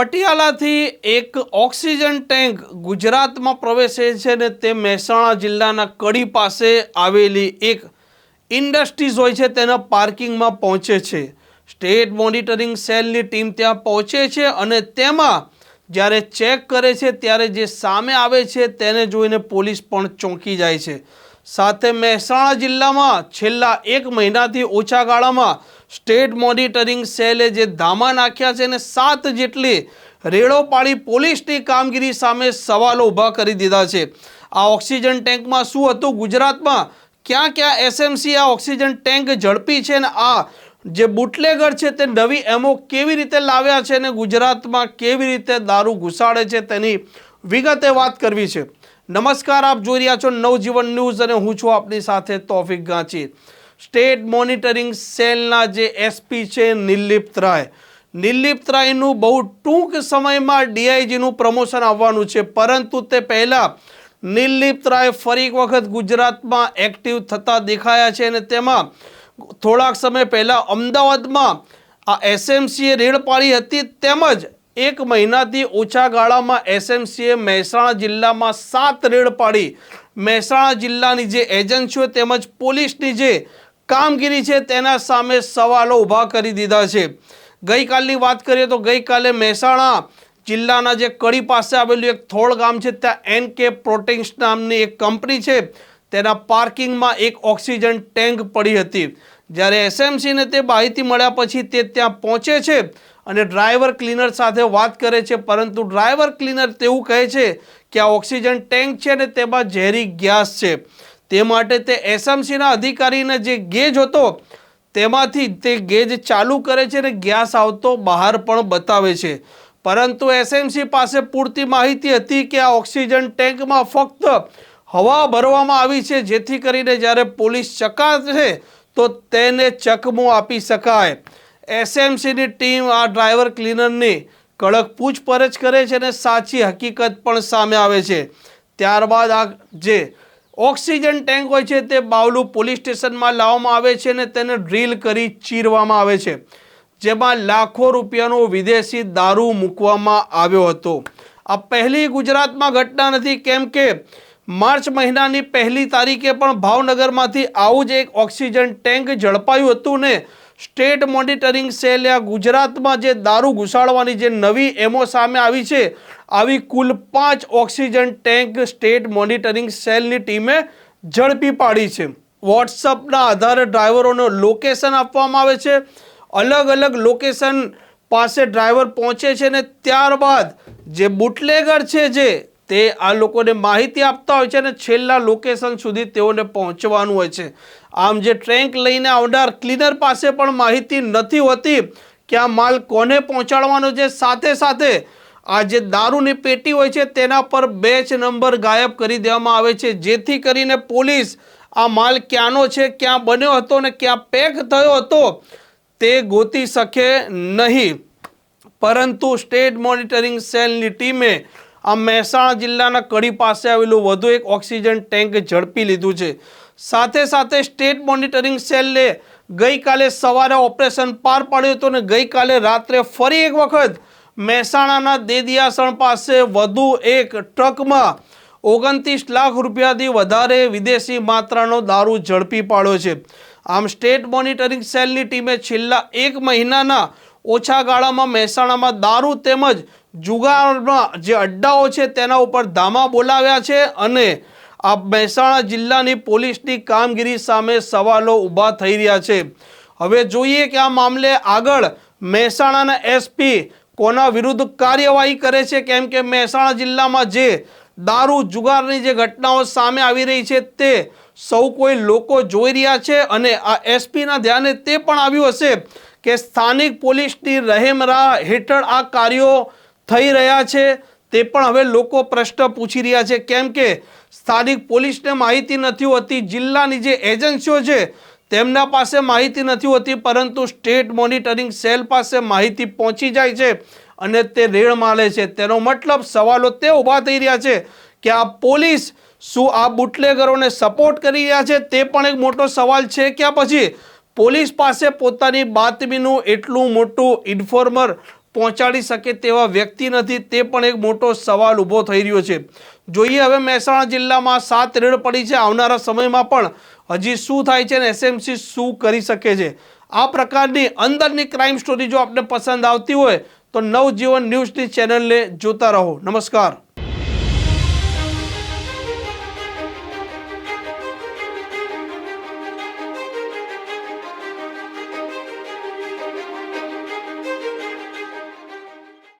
પટિયાલાથી એક oxygen tank ગુજરાતમાં પ્રવેશે છે ને તે મહેસાણા જિલ્લાના કડી પાસે આવેલી એક ઇન્ડસ્ટ્રીઝ હોય છે, તેના પાર્કિંગમાં પહોંચે છે. સ્ટેટ મોનિટરિંગ સેલની ટીમ ત્યાં પહોંચે છે અને તેમાં જ્યારે ચેક કરે છે, ત્યારે જે સામે આવે છે, તેને જોઈને પોલીસ પણ ચોંકી જાય છે. સાથે મહેસાણા જિલ્લામાં છેલ્લા એક મહિનાથી ઓછા ગાળામાં સ્ટેટ મોનિટરિંગ સેલે જે ધામા નાખ્યા છે અને સાત જેટલી રેડો પાડી પોલીસની કામગીરી સામે સવાલો ઊભા કરી દીધા છે. આ ઓક્સિજન ટેન્કમાં શું હતું? ગુજરાતમાં ક્યાં ક્યાં એસએમસી આ ઓક્સિજન ટેન્ક ઝડપી છે ને આ જે બુટલેગર છે તે નવી એમો કેવી રીતે લાવ્યા છે અને ગુજરાતમાં કેવી રીતે દારૂ ઘુસાડે છે તેની વિગતે વાત કરવી છે. નમસ્કાર, આપ જોઈ રહ્યા છો નવજીવન ન્યૂઝ અને હું છું આપની સાથે તોફિક ગાંચી. સ્ટેટ મોનિટરિંગ સેલના જે એસપી છે નિર્લિપ્ત રાય. નિર્લિપ્ત રાયનું બહુ ટૂંક સમયમાં ડીઆઈજીનું પ્રમોશન આવવાનું છે, પરંતુ તે પહેલાં નિર્લિપ્ત રાય ફરી એક વખત ગુજરાતમાં એક્ટિવ થતા દેખાયા છે અને તેમાં થોડાક સમય પહેલાં અમદાવાદમાં આ એસએમસીએ રેડ પાડી હતી, તેમજ એક મહિનાથી ઓછા ગાળામાં એસએમસીએ મહેસાણા જિલ્લામાં સાત રેડ પાડી. મહેસાણા જિલ્લાની જે એજન્સીઓ તેમજ પોલીસની જે કામગીરી છે તેના સામે સવાલો ઊભા કરી દીધા છે. ગઈકાલની વાત કરીએ તો ગઈકાલે મહેસાણા જિલ્લાના જે કડી પાસે આવેલું એક થોળ ગામ છે, ત્યાં એન કે પ્રોટીન્સ નામની એક કંપની છે, તેના પાર્કિંગમાં એક ઓક્સિજન ટેન્ક પડી હતી. જ્યારે એસએમસીને તે માહિતી મળ્યા પછી તે ત્યાં પહોંચે છે અને ડ્રાઈવર ક્લીનર સાથે વાત કરે છે, પરંતુ ડ્રાઈવર ક્લીનર તેવું કહે છે કે આ ઓક્સિજન ટેન્ક છે ને તેમાં ઝેરી ગેસ છે. તે માટે તે એસએમસીના અધિકારીને જે ગેજ હતો, તેમાંથી તે ગેજ ચાલુ કરે છે ને ગેસ આવતો બહાર પણ બતાવે છે. પરંતુ એસએમસી પાસે પૂરતી માહિતી હતી કે આ ઓક્સિજન ટેન્કમાં ફક્ત હવા ભરવામાં આવી છે, જેથી કરીને જ્યારે પોલીસ ચકાસે, તો તેને ચકમો આપી શકાય. એસએમસીની ટીમ આ ડ્રાઈવર ક્લીનરની કડક પૂછપરછ કરે છે અને સાચી હકીકત પણ સામે આવે છે. ત્યારબાદ આ જે ઓક્સિજન ટેન્ક હોય છે તે બાવલુ પોલીસ સ્ટેશનમાં લાવવામાં આવે છે અને તેને ડ્રીલ કરી ચીરવામાં આવે છે. જેમાં લાખો રૂપિયાનો વિદેશી દારૂ મૂકવામાં આવ્યો હતો. આ પહેલી ગુજરાતમાં ઘટના નથી, કેમ કે માર્ચ મહિનાની પહેલી તારીખે પણ ભાવનગરમાંથી આવું જ એક ઓક્સિજન ટેન્ક ઝડપાયું હતું ને સ્ટેટ મોનિટરિંગ સેલે આ ગુજરાતમાં જે દારૂ ઘુસાડવાની જે નવી એમો સામે આવી છે, આવી કુલ પાંચ ઓક્સિજન ટેન્ક સ્ટેટ મોનિટરિંગ સેલની ટીમે ઝડપી પાડી છે. વોટ્સઅપના આધારે ડ્રાઈવરોને લોકેશન આપવામાં આવે છે. અલગ અલગ લોકેશન પાસે ડ્રાઈવર પહોંચે છે ને ત્યારબાદ જે બુટલેગર છે જે તે આ લોકોને માહિતી આપતા હોય છે અને છેલ્લા લોકેશન સુધી તેઓને પહોંચવાનું હોય છે. આમ જે ટ્રેન્ક લઈને આવનાર ક્લીનર પાસે પણ માહિતી નથી હોતી કે આ માલ કોને પહોંચાડવાનો છે. સાથે સાથે આ જે દારૂની પેટી હોય છે તેના પર બેચ નંબર ગાયબ કરી દેવામાં આવે છે. જેથી કરીને પોલીસ આ માલ ક્યાંનો છે, ક્યાં બન્યો હતો ને ક્યાં પેક થયો હતો તે ગોતી શકે નહીં. પરંતુ સ્ટેટ મોનિટરિંગ સેલની ટીમે આ મહેસાણા જિલ્લાના કડી પાસે આવેલું વધુ એક ઓક્સિજન ટેન્ક ઝડપી લીધું છે. સાથે સાથે સ્ટેટ મોનિટરિંગ સેલે ગઈકાલે સવારે ઓપરેશન પાર પાડ્યું હતું અને ગઈકાલે રાત્રે ફરી એક વખત મહેસાણાના દેદિયાસણ પાસે વધુ એક ટ્રકમાં ઓગણત્રીસ લાખ રૂપિયાથી વધારે વિદેશી માત્રાનો દારૂ ઝડપી પાડ્યો છે. આમ સ્ટેટ મોનિટરિંગ સેલની ટીમે છેલ્લા એક મહિનાના ઓછા ગાળામાં મહેસાણામાં દારૂ તેમજ જુગારના જે અડ્ડાઓ છે તેના ઉપર ધામા બોલાવ્યા છે અને આ મહેસાણા જિલ્લાની પોલીસની કામગીરી સામે સવાલો ઊભા થઈ રહ્યા છે. હવે જોઈએ કે આ મામલે આગળ મહેસાણાના એસપી કોના વિરુદ્ધ કાર્યવાહી કરે છે, કેમ કે મહેસાણા જિલ્લામાં જે દારૂ જુગારની જે ઘટનાઓ સામે આવી રહી છે તે સૌ કોઈ લોકો જોઈ રહ્યા છે અને આ એસપીના ધ્યાને તે પણ આવ્યું હશે. કે સ્થાનિક પોલીસની રહેમરાહ હેઠળ આ કાર્યો થઈ રહ્યા છે તે પણ હવે લોકો પ્રશ્ન પૂછી રહ્યા છે. કેમ કે સ્થાનિક પોલીસને માહિતી નથી હોતી, જિલ્લાની જે એજન્સીઓ છે તેમના પાસે માહિતી નથી હોતી, પરંતુ સ્ટેટ મોનિટરિંગ સેલ પાસે માહિતી પહોંચી જાય છે અને તે રેડ માલે છે. તેનો મતલબ સવાલો તે ઊભા થઈ રહ્યા છે કે આ પોલીસ શું આ બુટલેગરોને સપોર્ટ કરી રહ્યા છે? તે પણ એક મોટો સવાલ છે. કે પછી પોલીસ પાસે પોતાની બાતમીનું એટલું મોટું ઇન્ફોર્મર પહોંચાડી શકે તેવા વ્યક્તિ નથી, તે પણ એક મોટો સવાલ ઊભો થઈ રહ્યો છે. જોઈએ હવે મહેસાણા જિલ્લામાં સાત રેડ પડી છે. આવનારા સમયમાં પણ હજી શું થાય છે અને એસએમસી શું કરી શકે છે? આ પ્રકારની અંદરની ક્રાઇમ સ્ટોરી જો આપને પસંદ આવતી હોય તો નવજીવન ન્યૂઝની ચેનલને જોતા રહો. નમસ્કાર.